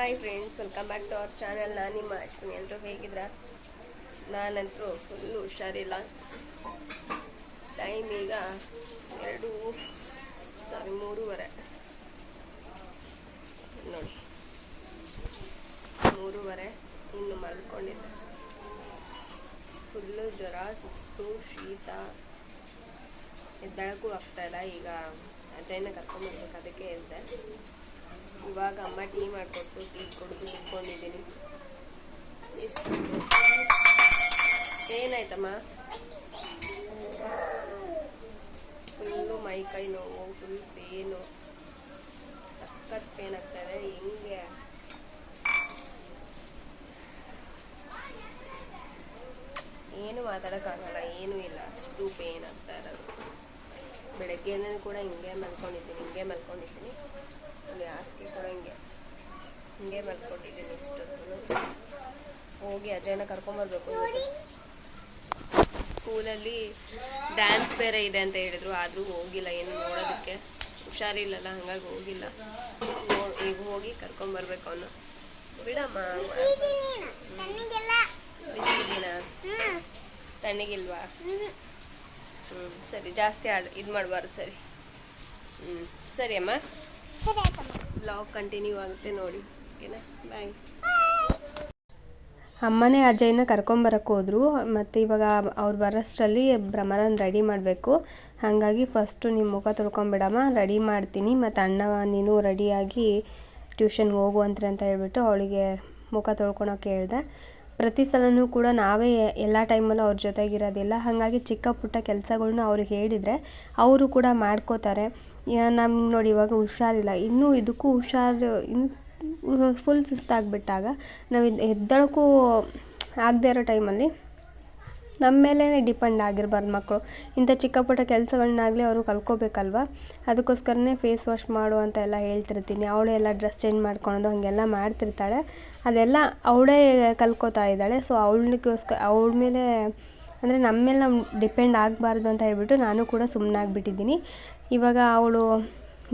Hi friends welcome back to our channel ನಾನು ನಿಮ್ಮ ಅಶ್ವಿನಿ. ಎಲ್ಲರೂ ಹೇಗಿದ್ರ ನಾನಂತರೂ ಫುಲ್ಲು ಹುಷಾರಿಲ್ಲ. ಟೈಮ್ ಈಗ ಎರಡು ಸಾರಿ ಮೂರುವರೆ. ನೋಡಿ. ಮೂರುವರೆ. ಇನ್ನು ಮಲ್ಕೊಂಡಿದ್ದೆ. ಫುಲ್ಲು ಜ್ವರ, ಸುಸ್ತು, ಶೀತ. ಎದ್ದಳಕ್ಕೂ ಆಗ್ತಾಯಿಲ್ಲ ಈಗ ಅಜಯ್ನ ಕರ್ಕೊಂಬರ್ಬೇಕು ಅದಕ್ಕೆ ಇದ್ದೆ ಇವಾಗ ಅಮ್ಮ ಟೀ ಮಾಡಿಕೊಟ್ಟು, ಟೀ ಕುಡಿದು ಕುತ್ಕೊಂಡಿದ್ದೀನಿ. ಎಷ್ಟು ಏನಾಯ್ತಮ್ಮ? ಫುಲ್ಲು ಮೈ ಕೈ ನೋವು, ಫುಲ್ ಪೇನು ಸಖತ್ ಪೇನ್ ಆಗ್ತಾಯಿದೆ ಹೆಂಗೆ? ಏನು ಮಾತಾಡೋಕ್ಕಾಗಲ್ಲ, ಏನೂ ಇಲ್ಲ. ಅಷ್ಟು ಪೇನ್ ಆಗ್ತಾ ಇರೋದು. ಬೆಳಗ್ಗೆಯಿಂದ ಕೂಡ ಹಿಂಗೆ ಮಲ್ಕೊಂಡಿದ್ದೀನಿ ಹಿಂಗೆ ಮಲ್ಕೊಂಡಿದ್ದೀನಿ. ಹಾಸಿಗೆ ಕೂಡ ಹಿಂಗೆ ಹಿಂಗೆ ಮಲ್ಕೊಂಡಿದ್ದೀನಿ ಇಷ್ಟೊತ್ತು ಹೋಗಿ ಅಜಯನ ಕರ್ಕೊಂಬರ್ಬೇಕು ಸ್ಕೂಲಲ್ಲಿ ಡ್ಯಾನ್ಸ್ ಬೇರೆ ಇದೆ ಅಂತ ಹೇಳಿದ್ರು ಆದರೂ ಹೋಗಿಲ್ಲ ಏನು ನೋಡೋದಕ್ಕೆ ಹುಷಾರಿಲ್ಲಲ್ಲ ಹಂಗಾಗಿ ಹೋಗಿಲ್ಲ. ಈಗ ಹೋಗಿ ಕರ್ಕೊಂಬರ್ಬೇಕು ಅವನು. ಬಿಡಮ್ಮ. ಬಿಸಿಲಿದ್ದೀನಾ ತಣ್ಣಗಿಲ್ವಾ? ಸರಿ, ಜಾಸ್ತಿ ಇದು ಮಾಡಬಾರ್ದು, ಸರಿ. ಹ್ಞೂ ಸರಿ ಅಮ್ಮ. ಬ್ಲಾಗ್ ಕಂಟಿನ್ಯೂ ಆಗುತ್ತೆ ನೋಡಿ. ಓಕೆನಾ? ಬಾಯ್ ಅಮ್ಮನೇ ಅಜ್ಜಯ್ಯನ ಕರ್ಕೊಂಬರಕ್ಕೆ ಹೋದರು. ಮತ್ತು ಇವಾಗ ಅವ್ರು ಬರೋಷ್ಟರಲ್ಲಿ ಭ್ರಮರನ್ ರೆಡಿ ಮಾಡಬೇಕು. ಹಾಗಾಗಿ ಫಸ್ಟು ನಿಮ್ಮ ಮುಖ ತೊಳ್ಕೊಂಬಿಡಮ್ಮ. ರೆಡಿ ಮಾಡ್ತೀನಿ. ಮತ್ತು ಅಣ್ಣ ನೀನು ರೆಡಿಯಾಗಿ ಟ್ಯೂಷನ್ಗೆ ಹೋಗುವಂತ್ರಿ ಅಂತ ಹೇಳ್ಬಿಟ್ಟು ಅವಳಿಗೆ ಮುಖ ತೊಳ್ಕೊಳೋಕೆ ಹೇಳ್ದೆ. ಪ್ರತಿ ಸಲನೂ ಕೂಡ ನಾವೇ ಎಲ್ಲ ಟೈಮಲ್ಲೂ ಅವ್ರ ಜೊತೆಗಿರೋದಿಲ್ಲ. ಹಾಗಾಗಿ ಚಿಕ್ಕ ಪುಟ್ಟ ಕೆಲಸಗಳ್ನ ಅವ್ರಿಗೆ ಹೇಳಿದರೆ ಅವರು ಕೂಡ ಮಾಡ್ಕೋತಾರೆ. ನಮ್ಗೆ ನೋಡಿ ಇವಾಗ ಹುಷಾರಿಲ್ಲ. ಇನ್ನೂ ಇದಕ್ಕೂ ಹುಷಾರು ಇನ್ನು ಫುಲ್ ಸುಸ್ತಾಗಿಬಿಟ್ಟಾಗ ನಾವು ಎದ್ದಳಕ್ಕೂ ಆಗದೆ ಇರೋ ಟೈಮಲ್ಲಿ ನಮ್ಮ ಮೇಲೇ ಡಿಪೆಂಡ್ ಆಗಿರಬಾರ್ದು ಮಕ್ಕಳು. ಇಂಥ ಚಿಕ್ಕ ಪುಟ್ಟ ಕೆಲಸಗಳನ್ನಾಗಲಿ ಅವರು ಕಲ್ತ್ಕೋಬೇಕಲ್ವ? ಅದಕ್ಕೋಸ್ಕರನೇ ಫೇಸ್ ವಾಶ್ ಮಾಡು ಅಂತ ಎಲ್ಲ ಹೇಳ್ತಿರ್ತೀನಿ. ಅವಳೇ ಎಲ್ಲ ಡ್ರೆಸ್ ಚೇಂಜ್ ಮಾಡ್ಕೊಳೋದು ಹಾಗೆಲ್ಲ ಮಾಡ್ತಿರ್ತಾಳೆ. ಅದೆಲ್ಲ ಅವಳೇ ಕಲ್ಕೋತಾ ಇದ್ದಾಳೆ. ಸೊ ಅವಳಿಗೋಸ್ಕರ ಅವಳ ಮೇಲೆ ಅಂದರೆ ನಮ್ಮ ಮೇಲೆ ನಾವು ಡಿಪೆಂಡ್ ಆಗಬಾರ್ದು ಅಂತ ಹೇಳ್ಬಿಟ್ಟು ನಾನು ಕೂಡ ಸುಮ್ಮನಾಗ್ಬಿಟ್ಟಿದ್ದೀನಿ ಇವಾಗ ಅವಳು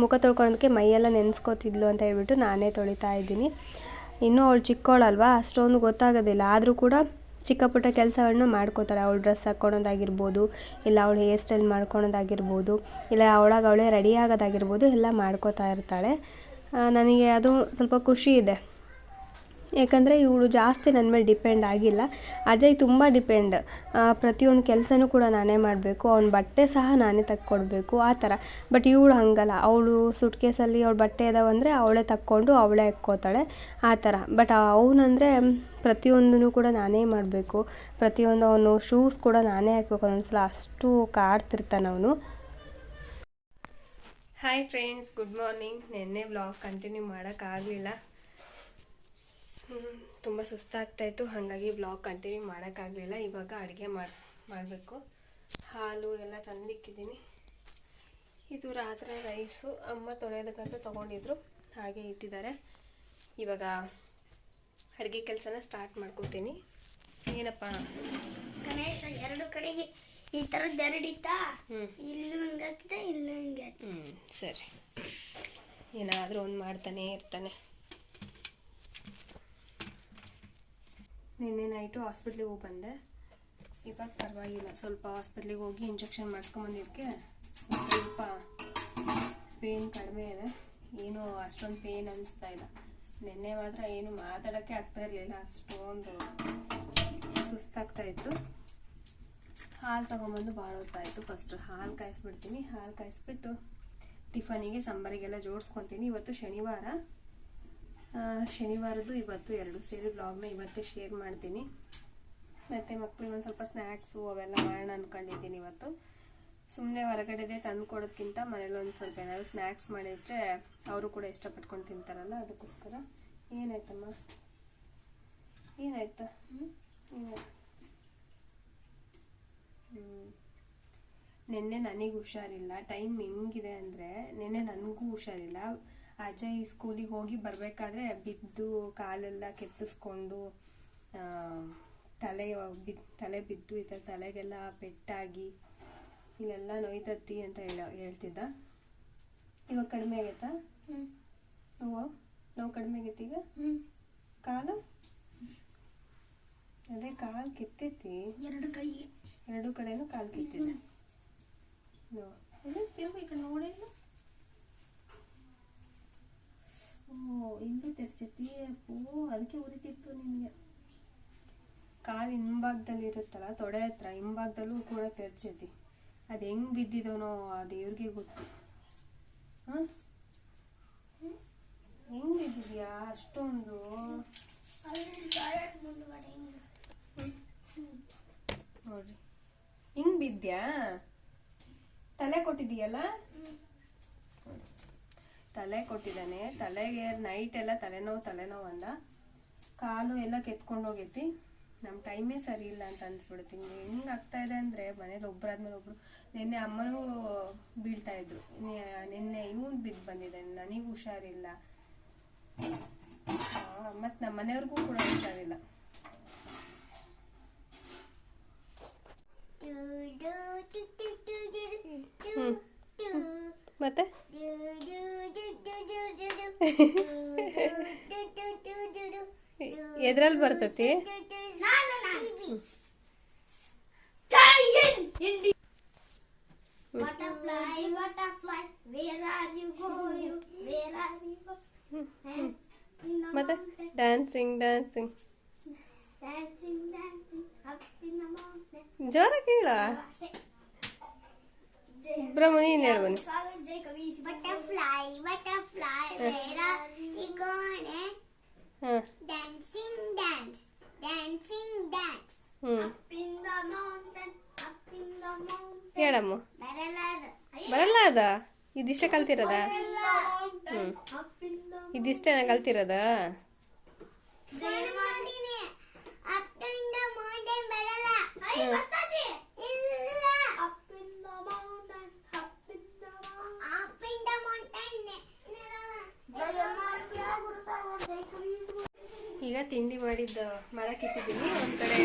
ಮುಖ ತೊಳ್ಕೊಳೋದಕ್ಕೆ ಮೈಯೆಲ್ಲ ನೆನೆಸ್ಕೋತಿದ್ಲು ಅಂತ ಹೇಳ್ಬಿಟ್ಟು ನಾನೇ ತೊಳಿತಾ ಇದ್ದೀನಿ. ಇನ್ನೂ ಅವಳು ಚಿಕ್ಕವಳಲ್ವಾ ಅಷ್ಟೊಂದು ಗೊತ್ತಾಗೋದಿಲ್ಲ. ಆದರೂ ಕೂಡ ಚಿಕ್ಕ ಪುಟ್ಟ ಕೆಲಸಗಳನ್ನ ಮಾಡ್ಕೋತಾರೆ. ಅವಳು ಡ್ರೆಸ್ ಹಾಕ್ಕೊಳೋದಾಗಿರ್ಬೋದು, ಇಲ್ಲ ಅವಳು ಹೇರ್ ಸ್ಟೈಲ್ ಮಾಡ್ಕೊಳೋದಾಗಿರ್ಬೋದು, ಇಲ್ಲ ಅವಳಾಗ ಅವಳೇ ರೆಡಿ ಆಗೋದಾಗಿರ್ಬೋದು, ಎಲ್ಲ ಮಾಡ್ಕೋತಾ ಇರ್ತಾಳೆ. ನನಗೆ ಅದು ಸ್ವಲ್ಪ ಖುಷಿ ಇದೆ. ಯಾಕಂದರೆ ಇವಳು ಜಾಸ್ತಿ ನನ್ನ ಮೇಲೆ ಡಿಪೆಂಡ್ ಆಗಿಲ್ಲ. ಅಜಯ್ ತುಂಬ ಡಿಪೆಂಡ್. ಪ್ರತಿಯೊಂದು ಕೆಲಸನೂ ಕೂಡ ನಾನೇ ಮಾಡಬೇಕು. ಅವ್ನ ಬಟ್ಟೆ ಸಹ ನಾನೇ ತಕ್ಕೊಡ್ಬೇಕು, ಆ ಥರ. ಬಟ್ ಇವಳು ಹಂಗಲ್ಲ. ಅವಳು ಸುಟ್ಕೇಸಲ್ಲಿ ಕೇಸಲ್ಲಿ ಬಟ್ಟೆ ಇದಾವಂದರೆ ಅವಳೇ ತಕ್ಕೊಂಡು ಅವಳೇ ಹಾಕ್ಕೋತಾಳೆ ಆ ಥರ. ಬಟ್ ಅವನಂದರೆ ಪ್ರತಿಯೊಂದನ್ನು ಕೂಡ ನಾನೇ ಮಾಡಬೇಕು. ಪ್ರತಿಯೊಂದು ಅವನು ಶೂಸ್ ಕೂಡ ನಾನೇ ಹಾಕ್ಬೇಕು. ಒಂದೊಂದ್ಸಲ ಅಷ್ಟು ಕಾಡ್ತಿರ್ತಾನೆ ಅವನು. ಹಾಯ್ ಫ್ರೆಂಡ್ಸ್ ಗುಡ್ ಮಾರ್ನಿಂಗ್ ನಿನ್ನೆ ಬ್ಲಾಗ್ ಕಂಟಿನ್ಯೂ ಮಾಡೋಕ್ಕಾಗಲಿಲ್ಲ. ತುಂಬ ಸುಸ್ತಾಗ್ತಾಯಿತ್ತು ಹಾಗಾಗಿ ಬ್ಲಾಗ್ ಕಂಟಿನ್ಯೂ ಮಾಡೋಕ್ಕಾಗಲಿಲ್ಲ. ಇವಾಗ ಅಡುಗೆ ಮಾಡಿ ಮಾಡಬೇಕು. ಹಾಲು ಎಲ್ಲ ತಂದಿಕ್ಕಿದ್ದೀನಿ. ಇದು ರಾತ್ರಿ ರೈಸು ಅಮ್ಮ ತೊಳೆಯೋದಕ್ಕಂತ ತೊಗೊಂಡಿದ್ರು. ಹಾಗೆ ಇಟ್ಟಿದ್ದಾರೆ. ಇವಾಗ ಅಡುಗೆ ಕೆಲಸನ ಸ್ಟಾರ್ಟ್ ಮಾಡ್ಕೋತೀನಿ. ಏನಪ್ಪ? ಗಣೇಶ ಎರಡು ಕಡೆಗೆ ಈ ಥರದ್ದು ಎರಡಿತ್ತಾ? ಇಲ್ಲೂ ಹಿಂಗತ್ತದೆ ಇಲ್ಲೂ ಹಿಂಗೆ ಹ್ಞೂ ಸರಿ. ಏನಾದರೂ ಒಂದು ಮಾಡ್ತಾನೆ ಇರ್ತಾನೆ. ನಿನ್ನೆ ನೈಟು ಹಾಸ್ಪಿಟ್ಲಿಗೆ ಹೋಗಿ ಬಂದೆ. ಇವಾಗ ಪರವಾಗಿಲ್ಲ. ಸ್ವಲ್ಪ ಹಾಸ್ಪಿಟ್ಲಿಗೆ ಹೋಗಿ ಇಂಜೆಕ್ಷನ್ ಮಾಡಿಸ್ಕೊಂಬಂದಿದ್ದಕ್ಕೆ ಸ್ವಲ್ಪ ಪೇನ್ ಕಡಿಮೆ ಇದೆ. ಏನು ಅಷ್ಟೊಂದು ಪೇನ್ ಅನಿಸ್ತಾ ಇಲ್ಲ. ನಿನ್ನೆ ಮಾತ್ರ ಏನು ಮಾತಾಡೋಕ್ಕೆ ಆಗ್ತಾ ಇರಲಿಲ್ಲ. ಅಷ್ಟೊಂದು ಸುಸ್ತಾಗ್ತಾ ಇತ್ತು. ಹಾಲು ತೊಗೊಂಬಂದು ಭಾಳ ಹೊತ್ತಾಯಿತು ಫಸ್ಟ್ ಹಾಲು ಕಾಯಿಸ್ಬಿಡ್ತೀನಿ. ಹಾಲು ಕಾಯಿಸ್ಬಿಟ್ಟು ಟಿಫನಿಗೆ ಸಾಂಬಾರಿಗೆಲ್ಲ ಜೋಡಿಸ್ಕೊತೀನಿ. ಇವತ್ತು ಶನಿವಾರ. ಶನಿವಾರದ್ದು ಇವತ್ತು ಎರಡು ಸೇರಿ ಬ್ಲಾಗ್ನ ಇವತ್ತೇ ಶೇರ್ ಮಾಡ್ತೀನಿ. ಮತ್ತು ಮಕ್ಕಳಿಗೆ ಒಂದು ಸ್ವಲ್ಪ ಸ್ನ್ಯಾಕ್ಸು ಅವೆಲ್ಲ ಮಾಡೋಣ ಅಂದ್ಕೊಂಡಿದ್ದೀನಿ ಇವತ್ತು. ಸುಮ್ಮನೆ ಹೊರಗಡೆದೇ ತಂದು ಕೊಡೋದಕ್ಕಿಂತ ಮನೇಲಿ ಒಂದು ಸ್ವಲ್ಪ ಏನಾದ್ರು ಸ್ನ್ಯಾಕ್ಸ್ ಮಾಡಿದರೆ ಅವರು ಕೂಡ ಇಷ್ಟಪಟ್ಕೊಂಡು ತಿಂತಾರಲ್ಲ, ಅದಕ್ಕೋಸ್ಕರ. ಏನಾಯ್ತಮ್ಮ? ಏನಾಯ್ತಾ? ನಿನ್ನೆ ನನಗೆ ಹುಷಾರಿಲ್ಲ. ಟೈಮ್ ಹೆಂಗಿದೆ ಅಂದರೆ ನಿನ್ನೆ ನನಗೂ ಹುಷಾರಿಲ್ಲ. ಅಜಯ್ ಸ್ಕೂಲಿಗೆ ಹೋಗಿ ಬರಬೇಕಾದ್ರೆ ಬಿದ್ದು ಕಾಲೆಲ್ಲ ಕೆತ್ತಿಸ್ಕೊಂಡು ತಲೆ ಬಿದ್ದು ತಲೆ ಬಿದ್ದು ಈ ಥರ ತಲೆಗೆಲ್ಲ ಪೆಟ್ಟಾಗಿ ಇಲ್ಲೆಲ್ಲ ನೋಯ್ತತ್ತಿ ಅಂತ ಹೇಳ ಹೇಳ್ತಿದ್ದ. ಇವಾಗ ಕಡಿಮೆ ಆಗೈತಾ? ಓ ನೋವು ನೋವು ಕಡಿಮೆ ಆಗೈತಿ ಈಗ? ಕಾಲು? ಅದೇ ಕಾಲು ಕೆತ್ತೈತಿ. ಎರಡು ಕೈ. ಎರಡು ಕಡೆನೂ ಕಾಲು ಕೆತ್ತಿದ್ದೆ ನೋವು ಇಲ್ಲ ತಿರುಗು ಈ ನೋಡಿಲ್ಲ ಓ ಇಲ್ಲೂ ತೆರ್ಚತಿ ಓ ಅದಕ್ಕೆ ಉರಿತಿತ್ತು ನಿಮಗೆ. ಕಾಲು ಹಿಂಭಾಗದಲ್ಲಿ ಇರುತ್ತಲ್ಲ, ತೊಡೆ ಹತ್ರ, ಹಿಂಭಾಗದಲ್ಲೂ ಕೂಡ ತೆರ್ಚತಿ ಅದು ಹೆಂಗ್ ಬಿದ್ದಿದವನೋ ಆ ದೇವ್ರಿಗೆ ಗೊತ್ತು. ಹಾಂ? ಹೆಂಗ್ ಬಿದ್ದಿದ್ಯಾ ಅಷ್ಟೊಂದು? ಹಿಂಗೆ ನೋಡ್ರಿ. ಹಿಂಗ್ ಬಿದ್ದ್ಯಾ? ತಲೆ ಕೊಟ್ಟಿದೀಯಲ್ಲ ತಲೆ ಕೊಟ್ಟಿದ್ದಾನೆ. ತಲೆಗೆ ನೈಟ್ ಎಲ್ಲ ತಲೆನೋವು ತಲೆನೋವು ಅಂದ. ಕಾಲು ಎಲ್ಲ ಕೆತ್ಕೊಂಡು ಹೋಗೈತಿ ನಮ್ಮ ಟೈಮೇ ಸರಿ ಇಲ್ಲ ಅಂತ ಅನ್ಸ್ಬಿಡುತ್ತೆ. ಹಿಂಗೆ ಹೆಂಗ್ ಆಗ್ತಾ ಇದೆ ಅಂದ್ರೆ ಮನೇಲಿ ಒಬ್ಬರಾದ್ಮೇಲೆ ಒಬ್ರು ನಿನ್ನೆ ಅಮ್ಮನೂ ಬೀಳ್ತಾ ಇದ್ರು. ನಿನ್ನೆ ಇವನ್ ಬಿದ್ದು ಬಂದಿದೆ ನನಗೂ ಹುಷಾರಿಲ್ಲ. ಮತ್ತು ನಮ್ಮ ಮನೆಯವ್ರಿಗೂ ಕೂಡ ಹುಷಾರಿಲ್ಲ. ಮತ್ತೆ? ಎದ್ರಲ್ಲಿ ಬರ್ತತಿ? ನಾನು ನಾನು ಟಿವಿ ಟೈಂ ಇಂಡಿ ಮಟ ಡಾನ್ಸಿಂಗ್ ಡಾನ್ಸಿಂಗ್ ಜೋರ ಕಿಳಾ ಪ್ರಮೋ ನೀ ನೆರು ಬನ್ನಿ butterfly butterfly dancing dance dancing dance up in the mountain up in the mountain ಏರಮ್ಮ ಬರಲ್ಲ ಅದು ಬರಲ್ಲ. ಈಗ ತಿಂಡಿ ಮಾಡಿದ್ದು ಮಾಡಕ್ಕಿಟ್ಟಿದ್ದೀನಿ ಒಂದು ಕಡೆ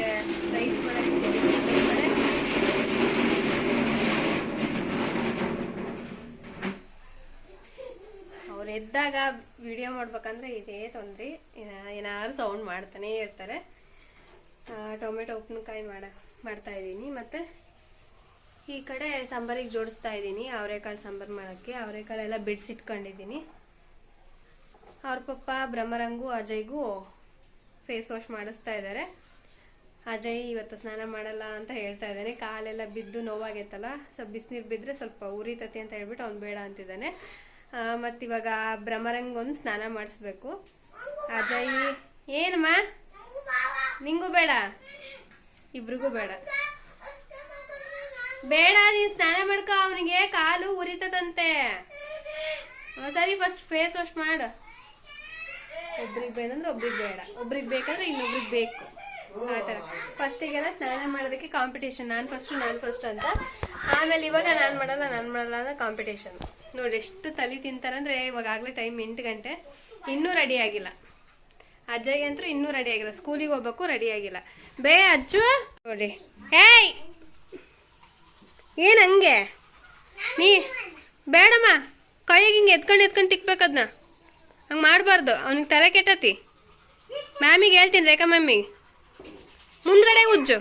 ರೈಸ್ ಕಡೆ ಅವ್ರು ಎದ್ದಾಗ ವಿಡಿಯೋ ಮಾಡ್ಬೇಕಂದ್ರೆ ಇದೇ ತೊಂದರೆ. ಏನಾದ್ರು ಸೌಂಡ್ ಮಾಡ್ತಾನೆ ಇರ್ತಾರೆ. ಟೊಮೆಟೊ, ಉಪ್ಪಿನಕಾಯಿ ಮಾಡ, ಮಾಡ್ತಾ ಇದ್ದೀನಿ. ಮತ್ತು ಈ ಕಡೆ ಸಾಂಬಾರಿಗೆ ಜೋಡಿಸ್ತಾ ಇದ್ದೀನಿ. ಅವರೆಕಾಳು ಸಾಂಬಾರು ಮಾಡೋಕ್ಕೆ. ಅವರೆಕಾಳೆಲ್ಲ ಬಿಡಿಸಿಟ್ಕೊಂಡಿದ್ದೀನಿ ಅವ್ರ ಪಪ್ಪ, ಬ್ರಹ್ಮರಂಗು, ಅಜಯ್ಗೂ ಫೇಸ್ ವಾಶ್ ಮಾಡಿಸ್ತಾ ಇದ್ದಾರೆ. ಅಜಯ್ ಇವತ್ತು ಸ್ನಾನ ಮಾಡಲ್ಲ ಅಂತ ಹೇಳ್ತಾ ಇದ್ದಾನೆ. ಕಾಲೆಲ್ಲ ಬಿದ್ದು ನೋವಾಗೈತಲ್ಲ ಸ್ವಲ್ಪ ಬಿಸಿನೀರು ಬಿದ್ದರೆ ಸ್ವಲ್ಪ ಉರಿತತಿ ಅಂತ ಹೇಳ್ಬಿಟ್ಟು ಅವ್ನು ಬೇಡ ಅಂತಿದ್ದಾನೆ. ಮತ್ತು ಇವಾಗ ಬ್ರಹ್ಮರಂಗ್ ಒಂದು ಸ್ನಾನ ಮಾಡಿಸ್ಬೇಕು. ಅಜಯ್, ಏನಮ್ಮ? ನಿಂಗೂ ಬೇಡ? ಇಬ್ರಿಗೂ ಬೇಡ. ಬೇಡ, ನೀನು ಸ್ನಾನ ಮಾಡ್ಕೊ, ಅವನಿಗೆ ಕಾಲು ಉರಿತದಂತೆ. ಸರಿ ಫಸ್ಟ್ ಫೇಸ್ ವಾಶ್ ಮಾಡು. ಒಬ್ರಿಗೆ ಬೇಡಂದ್ರೆ ಒಬ್ರಿಗೆ ಬೇಡ. ಒಬ್ರಿಗೆ ಬೇಕಂದ್ರೆ ಇನ್ನೊಬ್ರಿಗೆ ಬೇಕು. ಆ ಥರ. ಫಸ್ಟಿಗೆಲ್ಲ ಸ್ನಾನ ಮಾಡೋದಕ್ಕೆ ಕಾಂಪಿಟೇಷನ್ ನಾನು ಫಸ್ಟು ನಾನು ಫಸ್ಟ್ ಅಂತ. ಆಮೇಲೆ ಇವಾಗ ನಾನು ಮಾಡಲ್ಲ ನಾನು ಮಾಡಲ್ಲ ಅಂತ ಕಾಂಪಿಟೇಷನ್ ನೋಡಿ, ಎಷ್ಟು ತಲೆ ತಿಂತಾರಂದ್ರೆ ಇವಾಗ ಆಗಲೇ ಟೈಮ್ ಎಂಟು ಗಂಟೆ. ಇನ್ನೂ ರೆಡಿ ಆಗಿಲ್ಲ. ಅಜ್ಜಗೆ ಅಂತೂ ಇನ್ನೂ ರೆಡಿ ಆಗಿಲ್ಲ. ಸ್ಕೂಲಿಗೆ ಹೋಗ್ಬೇಕು ರೆಡಿ ಆಗಿಲ್ಲ. ಬೇ ಅಜ್ಜು ನೋಡಿ. ಏಯ್ ಏನ್ ಹಂಗೆ? ನೀ ಬೇಡಮ್ಮ. ಕೈಗೆ ಹಿಂಗೆ ಎತ್ಕೊಂಡು ಎತ್ಕೊಂಡು ತಿಕ್ಬೇಕದ್ನ ಹಂಗೆ ಮಾಡಬಾರ್ದು. ಅವ್ನಿಗೆ ತಲೆ ಕೆಟ್ಟತಿ. ಮ್ಯಾಮಿಗೆ ಹೇಳ್ತೀನಿ ರೇಖಾ ಮ್ಯಾಮಿಗೆ. ಮುಂದ್ಗಡೆ ಉಜ್ಜು.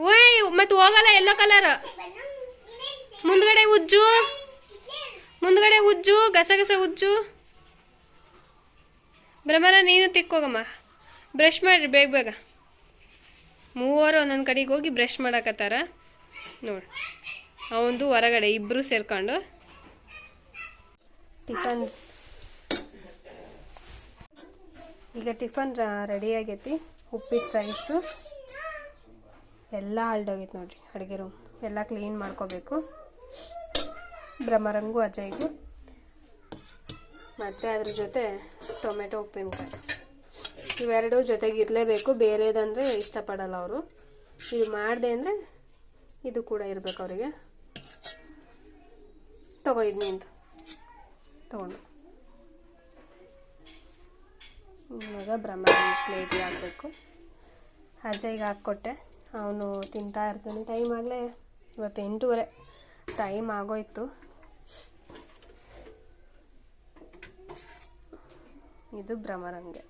ಓಯ್, ಮತ್ತೆ ಹೋಗಲ್ಲ ಎಲ್ಲೋ ಕಲರ್. ಮುಂದ್ಗಡೆ ಉಜ್ಜು. ಮುಂದ್ಗಡೆ ಉಜ್ಜು ಗಸಗಸ ಉಜ್ಜು. ಭ್ರಮರ, ನೀನು ತಿಕ್ಕೋಗಮ್ಮ. ಬ್ರಷ್ ಮಾಡ್ರಿ ಬೇಗ ಬೇಗ. ಮೂವರು ಒಂದೊಂದು ಕಡೆಗೆ ಹೋಗಿ ಬ್ರಷ್ ಮಾಡಕತ್ತಾರ. ನೋಡಿ. ಅವಂದು ಹೊರಗಡೆ ಇಬ್ಬರು ಸೇರ್ಕೊಂಡು. ಟಿಫನ್. ಈಗ ಟಿಫನ್ ರೆಡಿ ಆಗೈತಿ. ಉಪ್ಪಿಟ್ಟು ರೈಸು ಎಲ್ಲ ಹಲ್ಡೋಗೈತೆ ನೋಡಿರಿ ಅಡುಗೆ ರೂಮ್ ಎಲ್ಲ ಕ್ಲೀನ್ ಮಾಡ್ಕೋಬೇಕು. ಬ್ರಹ್ಮರಂಗು ಅಜಯ್ಗೂ ಮತ್ತು ಅದ್ರ ಜೊತೆ ಟೊಮೆಟೊ, ಉಪ್ಪಿನಕಾಯಿ. ಇವೆರಡು ಜೊತೆಗೆ ಇರಲೇಬೇಕು. ಬೇರೆದಂದರೆ ಇಷ್ಟಪಡಲ್ಲ ಅವರು. ಇದು ಮಾಡಿದೆ ಅಂದರೆ ಇದು ಕೂಡ ಇರಬೇಕು ಅವರಿಗೆ. ತಗೋ ಇದು ನಿಂತು ತಗೊಂಡು. ಇವಾಗ ಬ್ರಹ್ಮಾಂಡ ಪ್ಲೇಟಿಗೆ ಹಾಕಬೇಕು. ಅಜ್ಜಿಗೆ ಹಾಕ್ಕೊಟ್ಟೆ. ಅವನು ತಿಂತಾ ಇರ್ತಾನೆ. ಟೈಮ್ ಆಗಲೇ ಇವತ್ತು ಎಂಟೂವರೆ. ಟೈಮ್ ಆಗೋಯ್ತು. ಇದು ಭ್ರಮರಂಗೆ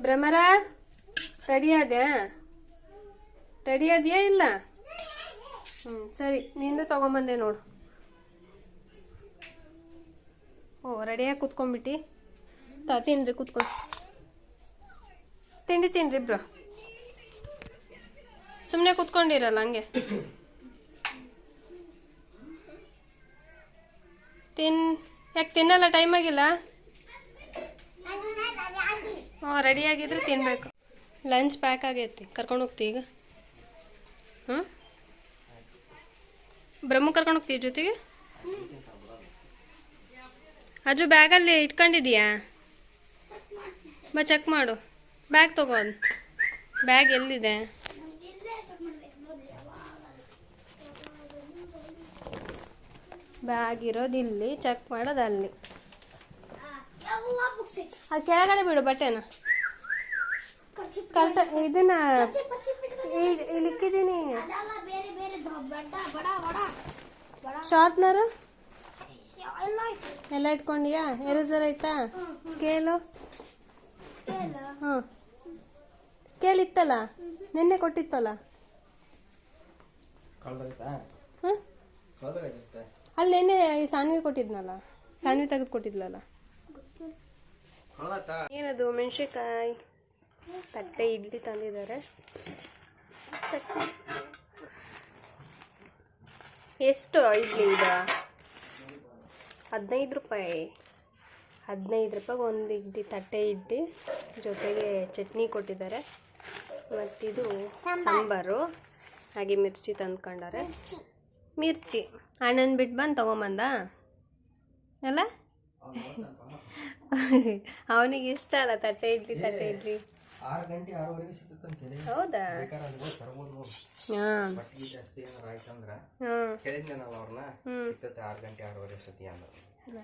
ಭ್ರಮರ ರೆಡಿ ಆದ್ಯಾ? ರೆಡಿ ಆದ್ಯಾ ಇಲ್ಲ? ಹ್ಞೂ ಸರಿ, ನಿಂದು ತಗೊಂಬಂದೆ ನೋಡು. ಓ ರೆಡಿಯಾಗಿ ಕುತ್ಕೊಂಡ್ಬಿಟ್ಟು. ತಾ ತಿನ್ರಿ ತಿಂಡಿ ತಿನ್ರಿ ಇಬ್ರು. ಸುಮ್ಮನೆ ಕೂತ್ಕೊಂಡಿರಲ್ಲ ಹಂಗೆ. ತಿನ್, ಯಾಕೆ ತಿನ್ನಲ್ಲ? ಟೈಮ್ ಆಗಿಲ್ಲ? ಹಾಂ ರೆಡಿ ಆಗಿದ್ರೆ ತಿನ್ಬೇಕು. ಲಂಚ್ ಪ್ಯಾಕ್ ಆಗೈತಿ. ಕರ್ಕೊಂಡು ಹೋಗ್ತಿ ಈಗ. ಹ್ಞೂ? ಬ್ರಹ್ಮ ಕರ್ಕೊಂಡು ಹೋಗ್ತೀವಿ ಜೊತೆಗೆ? ಅಜು ಬ್ಯಾಗಲ್ಲಿ ಇಟ್ಕೊಂಡಿದೀಯಾ? ಬಾ ಚೆಕ್ ಮಾಡು. ಬ್ಯಾಗ್ ತಗೋ ಬ್ಯಾಗ್ ಎಲ್ಲಿದೆ? ಬ್ಯಾಗ್ ಇರೋದು ಇಲ್ಲಿ ಚೆಕ್ ಮಾಡೋದು ಅಲ್ಲಿ. ಅದು ಕೆಳಗಡೆ ಬಿಡು ಬಟ್ಟೆನ. ಕರೆಕ್ಟ್ ಇದನ್ನ ಇಲ್ಲಿಕ್ಕಿದ್ದೀನಿ ಶಾರ್ಪ್ನರ್ ಎಲ್ಲ ಇಟ್ಕೊಂಡಿಯಾ? ಎರೇಸರ್ ಆಯ್ತಾ? ಸ್ಕೇಲು ಹಾಂ ಸ್ಕೇಲ್ ಇತ್ತಲ್ಲ? ನಿನ್ನೆ ಕೊಟ್ಟಿತ್ತಲ್ಲ? ಹಾಂ ಅಲ್ಲಿ ನಿನ್ನೆ ಸಾನ್ವಿ ಕೊಟ್ಟಿದ್ನಲ್ಲ? ಸಾನ್ವಿ ತೆಗೆದು ಕೊಟ್ಟಿದ್ಲಲ್ಲ? ಏನದು ಮೆಣಸಿನ್ಕಾಯಿ ತಟ್ಟೆ ಇಡ್ಲಿ ತಂದಿದ್ದಾರೆ. ಎಷ್ಟು ಇಡ್ಲಿ ಇದು? ಹದಿನೈದು ರೂಪಾಯಿ. ಹದಿನೈದು ರೂಪಾಯಿಗೆ ಒಂದು ಇಡ್ಲಿ ತಟ್ಟೆ ಇಡ್ಲಿ ಜೊತೆಗೆ ಚಟ್ನಿ ಕೊಟ್ಟಿದ್ದಾರೆ. ಮತ್ತಿದು ಸಾಂಬಾರು ಹಾಗೆ ಮಿರ್ಚಿ ತಂದ್ಕೊಂಡಾರೆ ಮಿರ್ಚಿ ಅಣ್ಣನ ಬಿಟ್ಟು ಬಂದು ತೊಗೊಂಬಂದ? ಅಲ್ಲ? ಅವನಿಗೆ ಇಷ್ಟ ಅಲ್ಲ ತಟ್ಟೆ ಇಡ್ಲಿ ತಟ್ಟೆ ಇಡ್ಲಿ. ಹೌದಾ? ಹಾಂ. ಹಾಂ.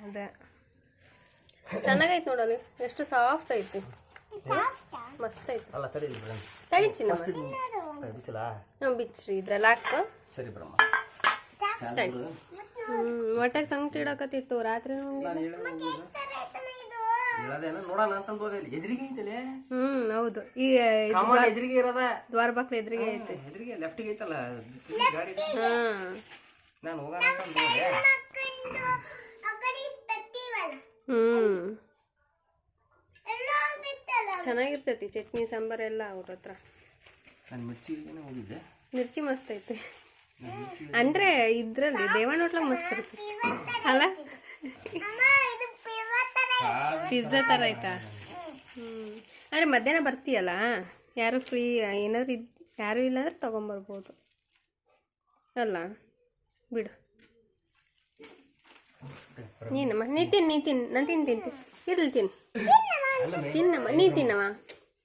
ಅದೇ. ಚೆನ್ನಾಗೈತೆ ನೋಡಲಿ. ಎಷ್ಟು ಸಾಫ್ಟ್ ಐತಿ. ಮಸ್ತ್ ಐತಿ. ಅಲ್ಲ ಹ್ಞೂ ಬಿಚ್ಚ್ರಿ ಇದ್ರಲ್ಲಿ ಹಾಕು. ಸರಿ ಬ್ರಹ್ಮ. ಹ್ಞೂ ಸಂಗತಿ ಇಡಕತ್ತಿತ್ತು ರಾತ್ರಿ ನೋಡೋಣ ಅಂತಂದು ಹೋದೆ ಎದುರಿಗೆ ಐತಲೆ? ಹ್ಞೂ ಹೌದು. ಈಗ ಕಾಮನ್ ಎದುರಿಗೆ ಇರೋದ? ದ್ವಾರ ಬಾಕ್ಲ ಎದುರಿಗೆ ಐತಿ. ಎದುರಿಗೆ ಲೆಫ್ಟಿಗೆ ಐತಲ್ಲ ಗಾಡಿ ಹಾಂ ನಾನು ಹೋಗೋಣ ಅಂತಂದು ಹ್ಞೂ ಚೆನ್ನಾಗಿರ್ತೈತಿ ಚಟ್ನಿ ಸಾಂಬಾರ್ ಎಲ್ಲ ಅವ್ರ ಹತ್ರ. ನಾನು ಮಿರ್ಚಿಗೆ ಹೋಗಿದ್ದೆ. ಮಿರ್ಚಿ ಮಸ್ತ್ ಐತಿ. ಅಂದ್ರೆ ಇದ್ರಲ್ಲಿ ದೇವಣ್ಣ ಹೋಟ್ಲ ಮಸ್ತ್ ಇರುತ್ತೆ. ಅಲ್ಲ? ಇದು ಪಿಜ್ಜಾ ತರ ಥರ ಆಯ್ತಾ ಹ್ಞೂ ಅಂದರೆ ಮಧ್ಯಾಹ್ನ ಬರ್ತೀಯಲ್ಲ? ಯಾರು ಫ್ರೀ ಏನಾದ್ರು ಇದ್ ಯಾರು ಇಲ್ಲ ಅಂದ್ರೆ ತೊಗೊಂಬರ್ಬೋದು. ಅಲ್ಲ? ಬಿಡು. ನೀನಮ್ಮ ನೀ ತಿನ್ ನೀ ತಿನ್ ನಾನು ತಿನ್ ತಿಂತೀನಿ ಇರ್ಲಿ ತಿನ್. ತಿನ್ನಮ್ಮ ನೀ ತಿನ್ನಮ್ಮ.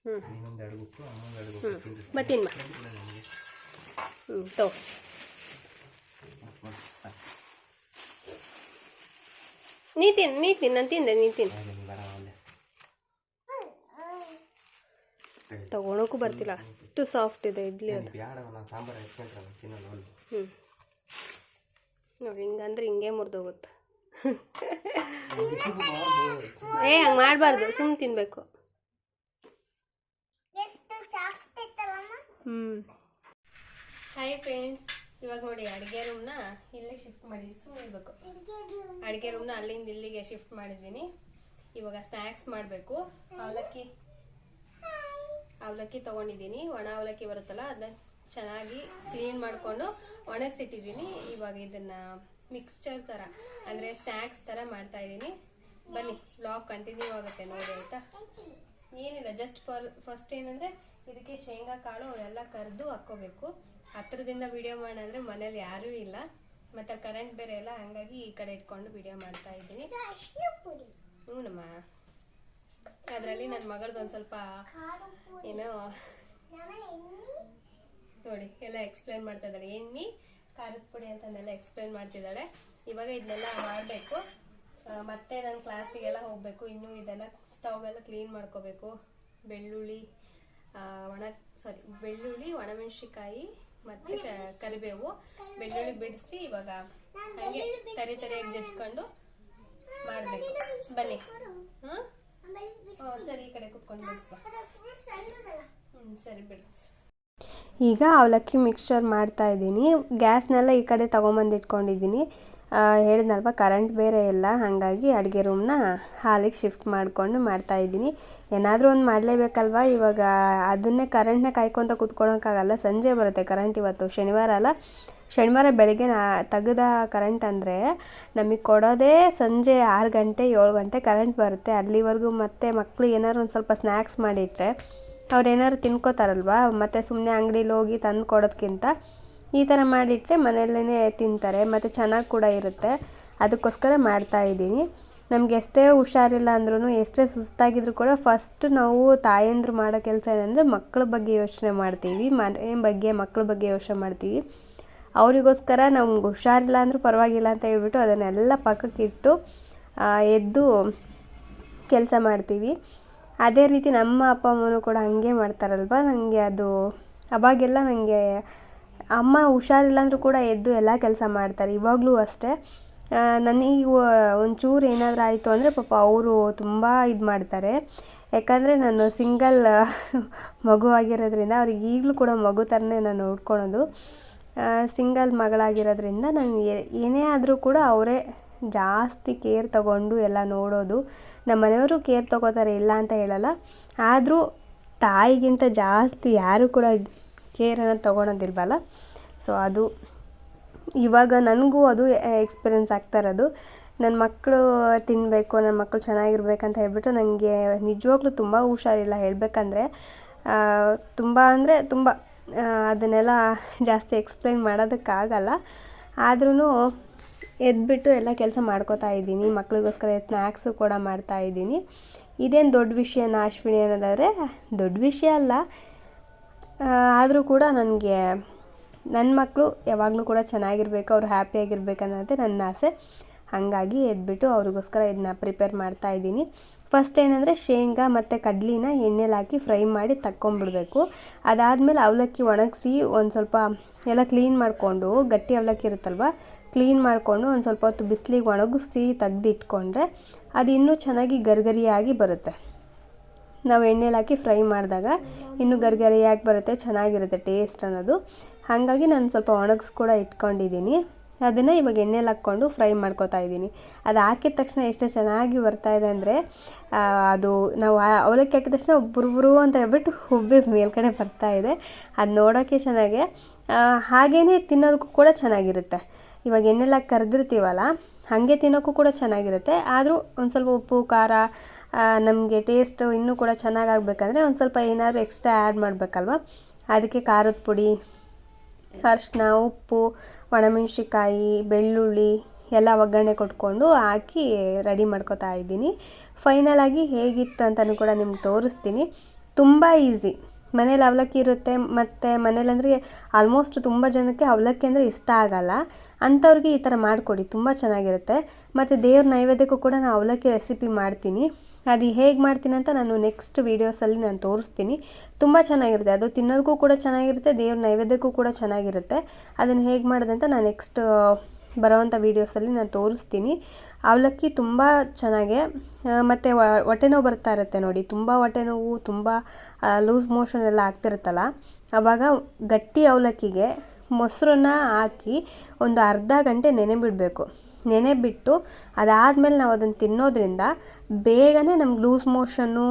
ಹ್ಞೂ ಇನ್ನೊಂದು ಎರಡು ಗುಕ್ಕು ಇನ್ನೊಂದು ಎರಡು ಬಾ ಹ್ಞೂ ತಗೋ ನೀ ತಿನ್ ನೀ ತಿನ್ ನಾನು ತಿಂದೆ ನೀ ತಿನ್. ತಗೊಳಕ್ಕೂ ಬರ್ತಿಲ್ಲ ಅಷ್ಟು ಸಾಫ್ಟ್ ಇದೆ ಇಡ್ಲಿ ಅದು. ಹ್ಞೂ ನೋಡಿ ಹಿಂಗಂದ್ರೆ ಹಿಂಗೆ ಮುರಿದೋಗುತ್ತೆ. ಏ ಹಂಗೆ ಮಾಡಬಾರ್ದು. ಸುಮ್ ತಿನ್ನಬೇಕು ಎಷ್ಟು ಸಾಫ್ಟ್ ಇತ್ತಲ್ಲಮ್ಮ? ಹ್ಞೂ ಹಾಯ್ ಫ್ರೆಂಡ್ಸ್ ಇವಾಗ ನೋಡಿ ಅಡುಗೆ ರೂಮ್ನ ಇಲ್ಲೇ ಶಿಫ್ಟ್ ಮಾಡಿದ್ವಿ ಇರಬೇಕು. ಅಡುಗೆ ರೂಮ್ನ ಅಲ್ಲಿಂದ ಇಲ್ಲಿಗೆ ಶಿಫ್ಟ್ ಮಾಡಿದ್ದೀನಿ. ಇವಾಗ ಸ್ನ್ಯಾಕ್ಸ್ ಮಾಡಬೇಕು. ಅವಲಕ್ಕಿ ಅವಲಕ್ಕಿ ತೊಗೊಂಡಿದ್ದೀನಿ. ಒಣ ಅವಲಕ್ಕಿ ಬರುತ್ತಲ್ಲ ಅದನ್ನ ಚೆನ್ನಾಗಿ ಕ್ಲೀನ್ ಮಾಡಿಕೊಂಡು ಒಣಗಿಸಿಟ್ಟಿದ್ದೀನಿ. ಇವಾಗ ಇದನ್ನ ಮಿಕ್ಸ್ಚರ್ ಥರ ಅಂದರೆ ಸ್ನ್ಯಾಕ್ಸ್ ಥರ ಮಾಡ್ತಾ ಇದ್ದೀನಿ. ಬನ್ನಿ ಬ್ಲಾಗ್ ಕಂಟಿನ್ಯೂ ಆಗುತ್ತೆ ನೋಡಿ ಆಯಿತಾ? ಏನಿಲ್ಲ ಜಸ್ಟ್ ಫರ್ ಫಸ್ಟ್ ಏನಂದರೆ ಇದಕ್ಕೆ ಶೇಂಗಾ ಕಾಳು ಅವೆಲ್ಲ ಕರೆದು ಹಾಕ್ಕೋಬೇಕು. ಹತ್ರದಿಂದ ವಿಡಿಯೋ ಮಾಡಂದ್ರೆ ಮನೇಲಿ ಯಾರೂ ಇಲ್ಲ. ಮತ್ತು ಕರೆಂಟ್ ಬೇರೆ ಇಲ್ಲ ಹಂಗಾಗಿ ಈ ಕಡೆ ಇಟ್ಕೊಂಡು ವಿಡಿಯೋ ಮಾಡ್ತಾ ಇದ್ದೀನಿ. ಹ್ಞೂನಮ್ಮ ಅದರಲ್ಲಿ ನನ್ನ ಮಗಳದ್ದು ಒಂದು ಸ್ವಲ್ಪ ಏನೋ ನೋಡಿ ಎಲ್ಲ ಎಕ್ಸ್ಪ್ಲೈನ್ ಮಾಡ್ತಾ ಇದ್ದಾಳೆ ಎಣ್ಣೆ ಖಾರದ ಪುಡಿ ಅಂತಂದೆಲ್ಲ ಎಕ್ಸ್ಪ್ಲೇನ್ ಮಾಡ್ತಿದ್ದಾಳೆ. ಇವಾಗ ಇದನ್ನೆಲ್ಲ ಮಾಡಬೇಕು. ಮತ್ತೆ ನಾನು ಕ್ಲಾಸಿಗೆಲ್ಲ ಹೋಗಬೇಕು. ಇನ್ನೂ ಇದೆಲ್ಲ ಸ್ಟವ್ ಎಲ್ಲ ಕ್ಲೀನ್ ಮಾಡ್ಕೋಬೇಕು. ಬೆಳ್ಳುಳ್ಳಿ ಒಣ ಸಾರಿ ಬೆಳ್ಳುಳ್ಳಿ ಒಣಮೆಣಸಿಕಾಯಿ ಮತ್ತೆ ಕರಿಬೇವು. ಬೆಳ್ಳುಳ್ಳಿ ಬಿಡಿಸಿ ಇವಾಗ ಹಂಗೆ ತರಿ ತರಿಯಾಗಿ ಜಜ್ಕೊಂಡು ಮಾಡಬೇಕು. ಬನ್ನಿ. ಹಾಂ ಸರಿ ಈ ಕಡೆ ಕುತ್ಕೊಂಡು ಬಿಡಿಸ್ಬಾ ಹ್ಞೂ ಸರಿ ಬಿಡು. ಈಗ ಅವಲಕ್ಕಿ ಮಿಕ್ಸ್ಚರ್ ಮಾಡ್ತಾ ಇದ್ದೀನಿ. ಗ್ಯಾಸ್ನೆಲ್ಲ ಈ ಕಡೆ ತೊಗೊಂಬಂದಿಟ್ಕೊಂಡಿದ್ದೀನಿ. ಹೇಳಿದ್ನಲ್ವ ಕರೆಂಟ್ ಬೇರೆ ಇಲ್ಲ. ಹಾಗಾಗಿ ಅಡುಗೆ ರೂಮ್ನ ಹಾಲಿಗೆ ಶಿಫ್ಟ್ ಮಾಡಿಕೊಂಡು ಮಾಡ್ತಾ ಇದ್ದೀನಿ. ಏನಾದರೂ ಒಂದು ಮಾಡಲೇಬೇಕಲ್ವ? ಇವಾಗ ಅದನ್ನೇ ಕರೆಂಟ್ನ ಕಾಯ್ಕೊತ ಕೂತ್ಕೊಳ್ಳೋಕ್ಕಾಗಲ್ಲ ಸಂಜೆ ಬರುತ್ತೆ ಕರೆಂಟ್ ಇವತ್ತು. ಶನಿವಾರ ಅಲ್ಲ. ಶನಿವಾರ ಬೆಳಗ್ಗೆ ನಾ ತೆಗೆದ ಕರೆಂಟ್ ಅಂದರೆ ನಮಗೆ ಕೊಡೋದೇ ಸಂಜೆ ಆರು ಗಂಟೆ ಏಳು ಗಂಟೆ ಕರೆಂಟ್ ಬರುತ್ತೆ. ಅಲ್ಲಿವರೆಗೂ ಮತ್ತೆ ಮಕ್ಕಳು ಏನಾದ್ರು ಒಂದು ಸ್ವಲ್ಪ ಸ್ನ್ಯಾಕ್ಸ್ ಮಾಡಿಟ್ರೆ ಅವ್ರು ಏನಾದ್ರು ತಿನ್ಕೋತಾರಲ್ವ? ಮತ್ತು ಸುಮ್ಮನೆ ಅಂಗಡೀಲಿ ಹೋಗಿ ತಂದು ಕೊಡೋದಕ್ಕಿಂತ ಈ ಥರ ಮಾಡಿಟ್ರೆ ಮನೆಯಲ್ಲೇ ತಿಂತಾರೆ, ಮತ್ತು ಚೆನ್ನಾಗಿ ಕೂಡ ಇರುತ್ತೆ. ಅದಕ್ಕೋಸ್ಕರ ಮಾಡ್ತಾ ಇದ್ದೀನಿ. ನಮ್ಗೆ ಎಷ್ಟೇ ಹುಷಾರಿಲ್ಲ ಅಂದ್ರೂ ಎಷ್ಟೇ ಸುಸ್ತಾಗಿದ್ರು ಕೂಡ ಫಸ್ಟ್ ನಾವು ತಾಯಂದ್ರು ಮಾಡೋ ಕೆಲಸ ಏನಂದರೆ ಮಕ್ಕಳ ಬಗ್ಗೆ ಯೋಚನೆ ಮಾಡ್ತೀವಿ, ಮನೆ ಬಗ್ಗೆ ಮಕ್ಕಳ ಬಗ್ಗೆ ಯೋಚನೆ ಮಾಡ್ತೀವಿ. ಅವರಿಗೋಸ್ಕರ ನಮ್ಗೆ ಹುಷಾರಿಲ್ಲ ಅಂದರೂ ಪರವಾಗಿಲ್ಲ ಅಂತ ಹೇಳ್ಬಿಟ್ಟು ಅದನ್ನೆಲ್ಲ ಪಕ್ಕಕ್ಕಿಟ್ಟು ಎದ್ದು ಕೆಲಸ ಮಾಡ್ತೀವಿ. ಅದೇ ರೀತಿ ನಮ್ಮ ಅಪ್ಪ ಅಮ್ಮನೂ ಕೂಡ ಹಾಗೆ ಮಾಡ್ತಾರಲ್ವ? ನನಗೆ ಅದು ಅವಾಗೆಲ್ಲ ನನಗೆ ಅಮ್ಮ ಹುಷಾರಿಲ್ಲ ಅಂದರೂ ಕೂಡ ಎದ್ದು ಎಲ್ಲ ಕೆಲಸ ಮಾಡ್ತಾರೆ, ಇವಾಗಲೂ ಅಷ್ಟೇ. ನನಗೆ ಒಂಚೂರು ಏನಾದರೂ ಆಯಿತು ಅಂದರೆ ಪಾಪ ಅವರು ತುಂಬ ಇದು ಮಾಡ್ತಾರೆ. ಯಾಕಂದರೆ ನಾನು ಸಿಂಗಲ್ ಮಗು ಆಗಿರೋದ್ರಿಂದ ಅವ್ರಿಗೆ ಈಗಲೂ ಕೂಡ ಮಗು ಥರನೇ ನಾನು ನೋಡ್ಕೊಳೋದು. ಸಿಂಗಲ್ ಮಗಳಾಗಿರೋದ್ರಿಂದ ನನಗೆ ಏನೇ ಆದರೂ ಕೂಡ ಅವರೇ ಜಾಸ್ತಿ ಕೇರ್ ತಗೊಂಡು ಎಲ್ಲ ನೋಡೋದು. ನಮ್ಮ ಮನೆಯವರು ಕೇರ್ ತಗೋತಾರೆ, ಇಲ್ಲ ಅಂತ ಹೇಳಲ್ಲ. ಆದರೂ ತಾಯಿಗಿಂತ ಜಾಸ್ತಿ ಯಾರು ಕೂಡ ಕೇರನ್ನು ತೊಗೊಳೋದಿಲ್ವಲ್ಲ? ಸೊ ಅದು ಇವಾಗ ನನಗೂ ಅದು ಎಕ್ಸ್ಪೀರಿಯೆನ್ಸ್ ಆಗ್ತಾ ಇರೋದು. ನನ್ನ ಮಕ್ಕಳು ತಿನ್ನಬೇಕು ನನ್ನ ಮಕ್ಕಳು ಚೆನ್ನಾಗಿರ್ಬೇಕಂತ ಹೇಳ್ಬಿಟ್ಟು ನನಗೆ ನಿಜವಾಗ್ಲೂ ತುಂಬ ಹುಷಾರಿಲ್ಲ. ಹೇಳಬೇಕಂದ್ರೆ ತುಂಬ ಅಂದರೆ ತುಂಬ ಅದನ್ನೆಲ್ಲ ಜಾಸ್ತಿ ಎಕ್ಸ್ಪ್ಲೈನ್ ಮಾಡೋದಕ್ಕಾಗಲ್ಲ. ಆದ್ರೂ ಎದ್ಬಿಟ್ಟು ಎಲ್ಲ ಕೆಲಸ ಮಾಡ್ಕೋತಾ ಇದ್ದೀನಿ, ಮಕ್ಳಿಗೋಸ್ಕರ ಸ್ನ್ಯಾಕ್ಸು ಕೂಡ ಮಾಡ್ತಾ ಇದ್ದೀನಿ. ಇದೇನು ದೊಡ್ಡ ವಿಷಯನ ಅಶ್ವಿನಿ ಅನ್ನೋದಾದರೆ, ದೊಡ್ಡ ವಿಷಯ ಅಲ್ಲ. ಆದರೂ ಕೂಡ ನನಗೆ ನನ್ನ ಮಕ್ಕಳು ಯಾವಾಗಲೂ ಕೂಡ ಚೆನ್ನಾಗಿರ್ಬೇಕು, ಅವ್ರು ಹ್ಯಾಪಿಯಾಗಿರ್ಬೇಕು ಅನ್ನೋದೇ ನನ್ನ ಆಸೆ. ಹಾಗಾಗಿ ಎದ್ಬಿಟ್ಟು ಅವ್ರಿಗೋಸ್ಕರ ಇದನ್ನ ಪ್ರಿಪೇರ್ ಮಾಡ್ತಾ ಇದ್ದೀನಿ. ಫಸ್ಟ್ ಏನಂದರೆ ಶೇಂಗಾ ಮತ್ತು ಕಡ್ಲಿನ ಎಣ್ಣೆಲಿ ಹಾಕಿ ಫ್ರೈ ಮಾಡಿ ತಕ್ಕೊಂಬಿಡಬೇಕು. ಅದಾದಮೇಲೆ ಅವಲಕ್ಕಿ ಒಣಗಿಸಿ ಒಂದು ಸ್ವಲ್ಪ ಎಲ್ಲ ಕ್ಲೀನ್ ಮಾಡಿಕೊಂಡು ಗಟ್ಟಿ ಅವಲಕ್ಕಿ ಇರುತ್ತಲ್ವ ಕ್ಲೀನ್ ಮಾಡಿಕೊಂಡು ಒಂದು ಸ್ವಲ್ಪ ಹೊತ್ತು ಬಿಸಿಲಿಗೆ ಒಣಗಿಸಿ ತೆಗೆದಿಟ್ಕೊಂಡ್ರೆ ಅದು ಇನ್ನೂ ಚೆನ್ನಾಗಿ ಗರ್ಗರಿಯಾಗಿ ಬರುತ್ತೆ. ನಾವು ಎಣ್ಣೆಲಿ ಹಾಕಿ ಫ್ರೈ ಮಾಡಿದಾಗ ಇನ್ನೂ ಗರ್ಗರಿಯಾಗಿ ಬರುತ್ತೆ, ಚೆನ್ನಾಗಿರುತ್ತೆ ಟೇಸ್ಟ್ ಅನ್ನೋದು. ಹಾಗಾಗಿ ನಾನು ಸ್ವಲ್ಪ ಒಣಗಿಸ್ ಕೂಡ ಇಟ್ಕೊಂಡಿದ್ದೀನಿ. ಅದನ್ನು ಇವಾಗ ಎಣ್ಣೆಲಿ ಹಾಕ್ಕೊಂಡು ಫ್ರೈ ಮಾಡ್ಕೊತಾ ಇದ್ದೀನಿ. ಅದು ಹಾಕಿದ ತಕ್ಷಣ ಎಷ್ಟು ಚೆನ್ನಾಗಿ ಬರ್ತಾ ಇದೆ ಅಂದರೆ ಅದು ನಾವು ಅವಲಕ್ಕಿ ಹಾಕಿದ ತಕ್ಷಣ ಬುರು ಅಂತ ಹೇಳ್ಬಿಟ್ಟು ಹುಬ್ಬಿ ಮೇಲ್ಗಡೆ ಬರ್ತಾ ಇದೆ. ಅದು ನೋಡೋಕ್ಕೆ ಚೆನ್ನಾಗೆ ಹಾಗೇ ತಿನ್ನೋದಕ್ಕೂ ಕೂಡ ಚೆನ್ನಾಗಿರುತ್ತೆ. ಇವಾಗ ಎಣ್ಣೆಲ್ಲ ಕರೆದಿರ್ತೀವಲ್ಲ, ಹಾಗೆ ತಿನ್ನೋಕ್ಕೂ ಕೂಡ ಚೆನ್ನಾಗಿರುತ್ತೆ. ಆದರೂ ಒಂದು ಸ್ವಲ್ಪ ಉಪ್ಪು, ಖಾರ ನಮಗೆ ಟೇಸ್ಟು ಇನ್ನೂ ಕೂಡ ಚೆನ್ನಾಗಾಗಬೇಕಂದ್ರೆ ಒಂದು ಸ್ವಲ್ಪ ಏನಾದರೂ ಎಕ್ಸ್ಟ್ರಾ ಆ್ಯಡ್ ಮಾಡಬೇಕಲ್ವ? ಅದಕ್ಕೆ ಖಾರದ ಪುಡಿ, ಅರಿಶಿನ, ಉಪ್ಪು ಒಣಮೆಣ್ಸಿಕಾಯಿ ಬೆಳ್ಳುಳ್ಳಿ ಎಲ್ಲ ಒಗ್ಗರಣೆ ಕೊಟ್ಕೊಂಡು ಹಾಕಿ ರೆಡಿ ಮಾಡ್ಕೊತಾ ಇದ್ದೀನಿ. ಫೈನಲಾಗಿ ಹೇಗಿತ್ತು ಅಂತಲೂ ಕೂಡ ನಿಮ್ಗೆ ತೋರಿಸ್ತೀನಿ. ತುಂಬ ಈಸಿ ಮನೇಲಿ ಅವಲಕ್ಕಿ ಇರುತ್ತೆ, ಮತ್ತು ಮನೇಲಂದರೆ ಆಲ್ಮೋಸ್ಟ್ ತುಂಬ ಜನಕ್ಕೆ ಅವಲಕ್ಕಿ ಅಂದರೆ ಇಷ್ಟ ಆಗಲ್ಲ. ಅಂಥವ್ರಿಗೆ ಈ ಥರ ಮಾಡಿಕೊಡಿ, ತುಂಬ ಚೆನ್ನಾಗಿರುತ್ತೆ. ಮತ್ತು ದೇವ್ರ ನೈವೇದ್ಯಕ್ಕೂ ಕೂಡ ನಾನು ಅವಲಕ್ಕಿ ರೆಸಿಪಿ ಮಾಡ್ತೀನಿ. ಅದು ಹೇಗೆ ಮಾಡ್ತೀನಿ ಅಂತ ನಾನು ನೆಕ್ಸ್ಟ್ ವೀಡಿಯೋಸಲ್ಲಿ ನಾನು ತೋರಿಸ್ತೀನಿ. ತುಂಬ ಚೆನ್ನಾಗಿರುತ್ತೆ, ಅದು ತಿನ್ನೋದಕ್ಕೂ ಕೂಡ ಚೆನ್ನಾಗಿರುತ್ತೆ, ದೇವ್ರ ನೈವೇದ್ಯಕ್ಕೂ ಕೂಡ ಚೆನ್ನಾಗಿರುತ್ತೆ. ಅದನ್ನು ಹೇಗೆ ಮಾಡೋದಂತ ನಾನು ನೆಕ್ಸ್ಟ್ ಬರೋವಂಥ ವೀಡಿಯೋಸಲ್ಲಿ ನಾನು ತೋರಿಸ್ತೀನಿ. ಅವಲಕ್ಕಿ ತುಂಬ ಚೆನ್ನಾಗೆ ಮತ್ತು ಹೊಟ್ಟೆ ನೋವು ಬರ್ತಾ ಇರುತ್ತೆ ನೋಡಿ. ತುಂಬ ಹೊಟ್ಟೆ ನೋವು, ತುಂಬ ಲೂಸ್ ಮೋಷನ್ ಎಲ್ಲ ಆಗ್ತಿರುತ್ತಲ್ಲ ಆವಾಗ ಗಟ್ಟಿ ಅವಲಕ್ಕಿಗೆ ಮೊಸರನ್ನ ಹಾಕಿ ಒಂದು ಅರ್ಧ ಗಂಟೆ ನೆನೆ ಬಿಡಬೇಕು. ನೆನೆ ಬಿಟ್ಟು ಅದಾದಮೇಲೆ ನಾವು ಅದನ್ನು ತಿನ್ನೋದ್ರಿಂದ ಬೇಗನೆ ನಮ್ಗೆ ಲೂಸ್ ಮೋಷನ್ನು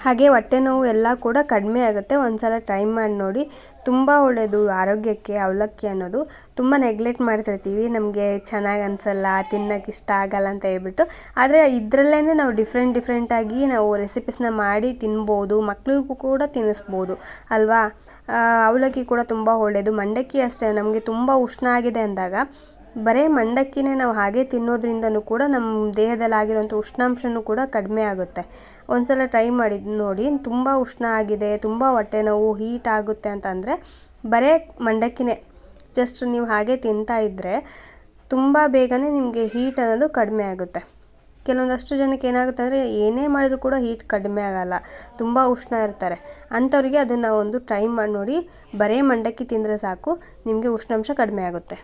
ಹಾಗೆ ಹೊಟ್ಟೆ ನೋವು ಎಲ್ಲ ಕೂಡ ಕಡಿಮೆ ಆಗುತ್ತೆ. ಒಂದ್ಸಲ ಟ್ರೈ ಮಾಡಿ ನೋಡಿ. ತುಂಬ ಒಳ್ಳೆಯದು ಆರೋಗ್ಯಕ್ಕೆ, ಅವಲಕ್ಕಿ ಅನ್ನೋದು. ತುಂಬ ನೆಗ್ಲೆಕ್ಟ್ ಮಾಡ್ತಿರ್ತೀವಿ ನಮಗೆ ಚೆನ್ನಾಗಿ ಅನಿಸಲ್ಲ, ತಿನ್ನೋಕೆ ಇಷ್ಟ ಆಗಲ್ಲ ಅಂತ ಹೇಳ್ಬಿಟ್ಟು. ಆದರೆ ಇದರಲ್ಲೇ ನಾವು ಡಿಫ್ರೆಂಟ್ ಡಿಫ್ರೆಂಟಾಗಿ ನಾವು ರೆಸಿಪೀಸ್ನ ಮಾಡಿ ತಿನ್ಬೋದು. ಮಕ್ಕಳಿಗೂ ಕೂಡ ತಿನ್ನಿಸ್ಬೋದು. ಅಲ್ವಾ? ಅವಲಕ್ಕಿ ಕೂಡ ತುಂಬ ಒಳ್ಳೆಯದು ಮಂಡಕ್ಕಿ ಅಷ್ಟೇ. ನಮಗೆ ತುಂಬ ಉಷ್ಣ ಆಗಿದೆ ಅಂದಾಗ ಬರೀ ಮಂಡಕ್ಕಿನೇ ನಾವು ಹಾಗೆ ತಿನ್ನೋದ್ರಿಂದನೂ ಕೂಡ ನಮ್ಮ ದೇಹದಲ್ಲಿ ಆಗಿರೋಂಥ ಉಷ್ಣಾಂಶನೂ ಕೂಡ ಕಡಿಮೆ ಆಗುತ್ತೆ. ಒಂದ್ಸಲ ಟ್ರೈ ಮಾಡಿ ನೋಡಿ, ತುಂಬ ಉಷ್ಣ ಆಗಿದೆ, ತುಂಬ ಹೊಟ್ಟೆ ನೋವು ಹೀಟ್ ಆಗುತ್ತೆ ಅಂತಂದರೆ ಬರೇ ಮಂಡಕ್ಕಿನೇ. ಜಸ್ಟ್ ನೀವು ಹಾಗೆ ತಿಂತಾ ಇದ್ದರೆ ತುಂಬ ಬೇಗನೆ ನಿಮಗೆ ಹೀಟ್ ಅನ್ನೋದು ಕಡಿಮೆ ಆಗುತ್ತೆ. ಕೆಲವೊಂದಷ್ಟು ಜನಕ್ಕೆ ಏನಾಗುತ್ತೆ ಅಂದರೆ ಏನೇ ಮಾಡಿದರೂ ಕೂಡ ಹೀಟ್ ಕಡಿಮೆ ಆಗಲ್ಲ, ತುಂಬ ಉಷ್ಣ ಇರ್ತಾರೆ. ಅಂಥವ್ರಿಗೆ ಅದನ್ನು ಒಂದು ಟ್ರೈ ಮಾಡಿ ನೋಡಿ, ಬರೇ ಮಂಡಕ್ಕಿ ತಿಂದರೆ ಸಾಕು, ನಿಮಗೆ ಉಷ್ಣಾಂಶ ಕಡಿಮೆ ಆಗುತ್ತೆ.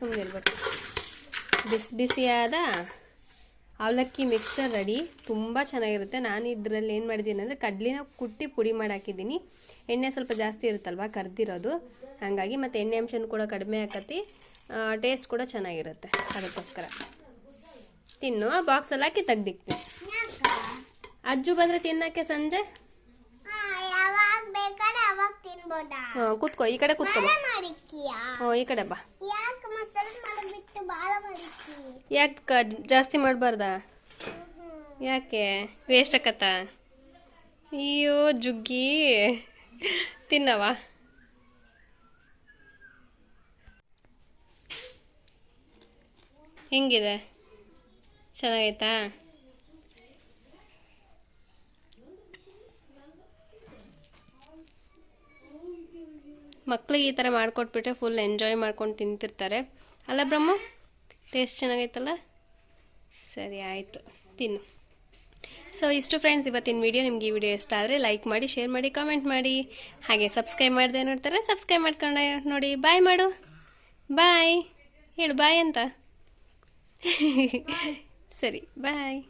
ಸುಮ್ಮನೆ ಇರ್ಬೇಕು. ಬಿಸಿ ಬಿಸಿಯಾದ ಅವಲಕ್ಕಿ ಮಿಕ್ಸ್ಚರ್ ರೆಡಿ ತುಂಬ ಚೆನ್ನಾಗಿರುತ್ತೆ. ನಾನು ಇದರಲ್ಲಿ ಏನು ಮಾಡಿದ್ದೀನಿ ಅಂದರೆ ಕಡ್ಲಿನ ಕುಟ್ಟಿ ಪುಡಿ ಮಾಡಿ ಹಾಕಿದ್ದೀನಿ. ಎಣ್ಣೆ ಸ್ವಲ್ಪ ಜಾಸ್ತಿ ಇರುತ್ತಲ್ವ ಕರ್ದಿರೋದು. ಹಾಗಾಗಿ ಮತ್ತು ಎಣ್ಣೆ ಅಂಶನೂ ಕೂಡ ಕಡಿಮೆ ಆಕತಿ. ಟೇಸ್ಟ್ ಕೂಡ ಚೆನ್ನಾಗಿರುತ್ತೆ ಅದಕ್ಕೋಸ್ಕರ. ತಿನ್ನು ಬಾಕ್ಸಲ್ಲಿ ಹಾಕಿ ತೆಗ್ದಿಕ್ತೀನಿ. ಅಜ್ಜು ಬಂದರೆ ತಿನ್ನಕ್ಕೆ ಸಂಜೆ? ಕೂತ್ಕೋ ಈ ಕಡೆ ಕೂತ್ಕೋ. ಹ್ಞೂ ಈ ಕಡೆ ಬಾ ಯಾಕೆ ಮಸಾಲೆ ಮಾಡಿಬಿಟ್ಟು ಭಾಳ ಮಾಡಿಕ್ಕಿ ಯಾಕೆ ಜಾಸ್ತಿ ಮಾಡಬಾರ್ದಾ? ಯಾಕೆ? ವೇಸ್ಟ್ ಆಕತ್ತ ಅಯ್ಯೋ, ಜುಗ್ಗಿ. ತಿನ್ನವ ಹೆಂಗಿದೆ? ಚೆನ್ನಾಗೈತಾ? ಮಕ್ಳಿಗೆ ಈ ಥರ ಮಾಡಿಕೊಟ್ಬಿಟ್ರೆ ಫುಲ್ ಎಂಜಾಯ್ ಮಾಡ್ಕೊಂಡು ತಿಂತಿರ್ತಾರೆ. ಅಲ್ಲ ಬ್ರಹ್ಮ? ಟೇಸ್ಟ್ ಚೆನ್ನಾಗೈತಲ್ಲ? ಸರಿ, ಆಯಿತು. ತಿನ್ನು. ಸೊ ಇಷ್ಟು ಫ್ರೆಂಡ್ಸ್ ಇವತ್ತಿನ ವಿಡಿಯೋ ನಿಮ್ಗೆ ಈ ವಿಡಿಯೋ ಇಷ್ಟ ಆದರೆ ಲೈಕ್ ಮಾಡಿ ಶೇರ್ ಮಾಡಿ ಕಾಮೆಂಟ್ ಮಾಡಿ. ಹಾಗೆ ಸಬ್ಸ್ಕ್ರೈಬ್ ಮಾಡಿದೆ ನೋಡ್ತಾರೆ ಸಬ್ಸ್ಕ್ರೈಬ್ ಮಾಡ್ಕೊಂಡು ನೋಡಿ. ಬಾಯ್ ಮಾಡು. ಬಾಯ್ ಹೇಳು ಬಾಯ್ ಅಂತ. ಸರಿ ಬಾಯ್